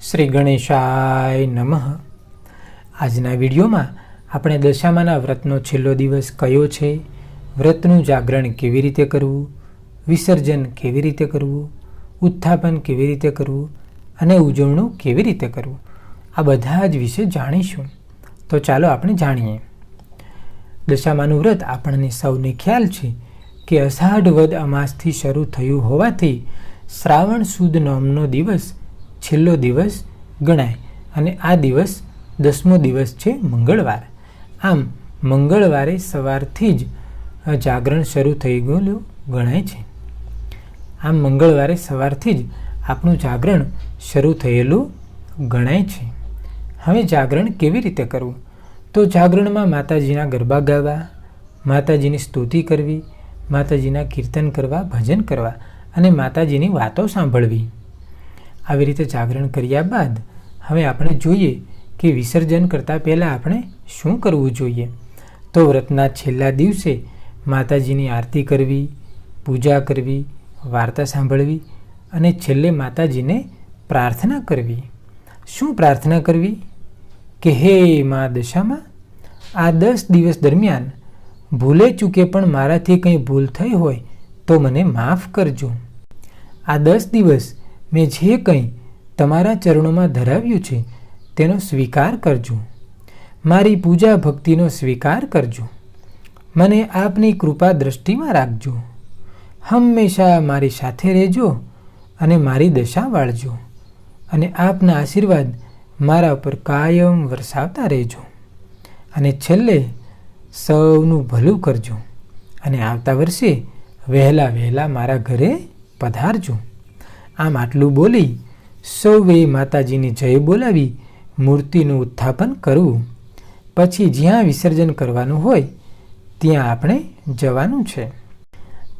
શ્રી ગણેશાય નમઃ. આજના વિડીયોમાં આપણે દશામાના વ્રતનો છેલ્લો દિવસ કયો છે? વ્રતનું જાગરણ કેવી રીતે કરવું? વિસર્જન કેવી રીતે કરવું? ઉત્થાપન કેવી રીતે કરવું? અને ઉજવણું કેવી રીતે કરવું? આ બધા જ વિશે જાણીશું. તો ચાલો આપણે જાણીએ. દશામાનું વ્રત આપણને સૌને ખ્યાલ છે કે અષાઢ વદ અમાસથી શરૂ થયું હોવાથી શ્રાવણ સુદ નોમનો દિવસ છેલ્લો દિવસ ગણાય અને આ દિવસ દસમો દિવસ છે મંગળવાર. આમ, મંગળવારે સવારથી જ જાગરણ શરૂ થઈ ગયેલું ગણાય છે. આમ, મંગળવારે સવારથી જ આપણું જાગરણ શરૂ થયેલું ગણાય છે. હવે જાગરણ કેવી રીતે કરવું? તો જાગરણમાં માતાજીના ગરબા ગાવા, માતાજીની સ્તુતિ કરવી, માતાજીના કીર્તન કરવા, ભજન કરવા અને માતાજીની વાતો સાંભળવી. આવી રીતે જાગરણ કર્યા બાદ હવે આપણે જોઈએ કે વિસર્જન કરતાં પહેલાં આપણે શું કરવું જોઈએ. તો વ્રતના છેલ્લા દિવસે માતાજીની આરતી કરવી, પૂજા કરવી, વાર્તા સાંભળવી અને છેલ્લે માતાજીને પ્રાર્થના કરવી. શું પ્રાર્થના કરવી? કે હે મા દશામાં, આ દસ દિવસ દરમિયાન ભૂલે ચૂકે પણ મારાથી કંઈ ભૂલ થઈ હોય તો મને માફ કરજો. આ દસ દિવસ મેં જે કંઈ તમારા ચરણોમાં ધરાવ્યું છે, તેનો સ્વીકાર કરજો. મારી પૂજા ભક્તિનો સ્વીકાર કરજો. મને આપની કૃપા દ્રષ્ટિમાં રાખજો. હંમેશા મારી સાથે રહેજો અને મારી દશા વાળજો અને આપના આશીર્વાદ મારા ઉપર કાયમ વરસાવતા રહેજો. અને છેલ્લે સૌનું ભલું કરજો અને આવતા વર્ષે વહેલા વહેલા મારા ઘરે પધારજો. આમ આટલું બોલી સૌએ માતાજીને જય બોલાવી, મૂર્તિનું ઉત્થાપન કરવું. પછી જ્યાં વિસર્જન કરવાનું હોય, ત્યાં આપણે જવાનું છે.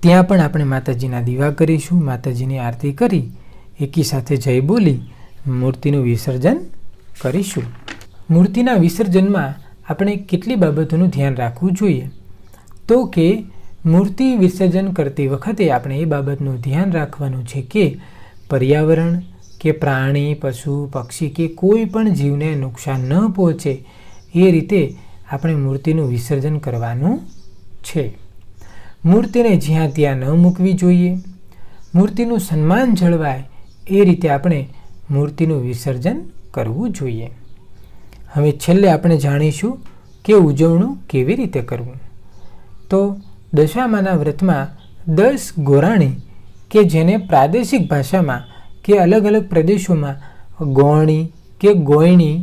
ત્યાં પણ આપણે માતાજીના દીવા કરીશું, માતાજીની આરતી કરી, એકી સાથે જય બોલી, મૂર્તિનું વિસર્જન કરીશું. મૂર્તિના વિસર્જનમાં આપણે કેટલી બાબતોનું ધ્યાન રાખવું જોઈએ? તો કે, મૂર્તિ વિસર્જન કરતી વખતે આપણે એ બાબતનું ધ્યાન રાખવાનું છે કે પર્યાવરણ કે પ્રાણી, પશુ, પક્ષી કે કોઈ પણ જીવને નુકસાન ન પહોંચે, એ રીતે આપણે મૂર્તિનું વિસર્જન કરવાનું છે. મૂર્તિને જ્યાં ત્યાં ન મૂકવી જોઈએ, મૂર્તિનું સન્માન જળવાય, એ રીતે આપણે મૂર્તિનું વિસર્જન કરવું જોઈએ. હવે છેલ્લે આપણે જાણીશું કે ઉજવણું કેવી રીતે કરવું. તો દશામાના વ્રતમાં દસ ગોરાણી કે જેને પ્રાદેશિક ભાષામાં કે અલગ અલગ પ્રદેશોમાં ગોણી કે ગોયણી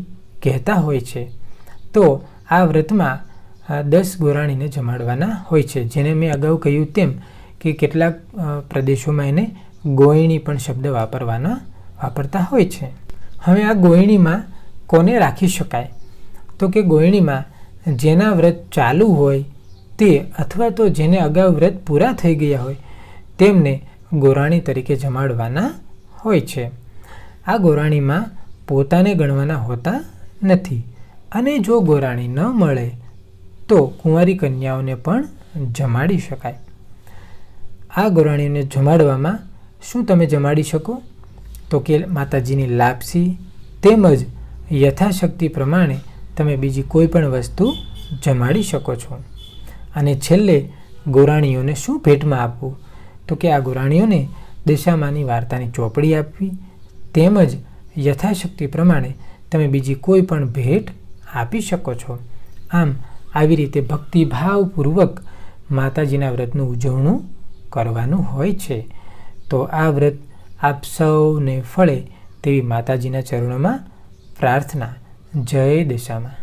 કહેતા હોય છે. તો આ વ્રતમાં દસ ગોરાણીને જમાડવાના હોય છે. જેને મેં અગાઉ કહ્યું તેમ કે કેટલાક પ્રદેશોમાં એને ગોયણી પણ શબ્દ વાપરવાના, વાપરતા હોય છે. હવે આ ગોયણીમાં કોને રાખી શકાય? તો કે ગોયણીમાં જેના વ્રત ચાલુ હોય તે અથવા તો જેને અગાઉ વ્રત પૂરા થઈ ગયા હોય તેમને ગોરાણી તરીકે જમાડવાના હોય છે. આ ગોરાણીમાં પોતાને ગણવાના હોતા નથી. અને જો ગોરાણી ન મળે, તો કુંવારી કન્યાઓને પણ જમાડી શકાય. આ ગોરાણીને જમાડવામાં શું તમે જમાડી શકો? તો કે માતાજીની લાપસી તેમજ યથાશક્તિ પ્રમાણે તમે બીજી કોઈ પણ વસ્તુ જમાડી શકો છો. અને છેલ્લે ગોરાણીઓને શું ભેટમાં આપવું? તો કે આ ગોરાણીઓને દશામાની વાર્તાની ચોપડી આપવી તેમજ યથાશક્તિ પ્રમાણે તમે બીજી કોઈ પણ ભેટ આપી શકો છો. આમ, આવી રીતે ભક્તિભાવપૂર્વક માતાજીના વ્રતનું ઉજવણું કરવાનું હોય છે. તો આ વ્રત આપ સૌને ફળે તેવી માતાજીના ચરણોમાં પ્રાર્થના. જય દશામાં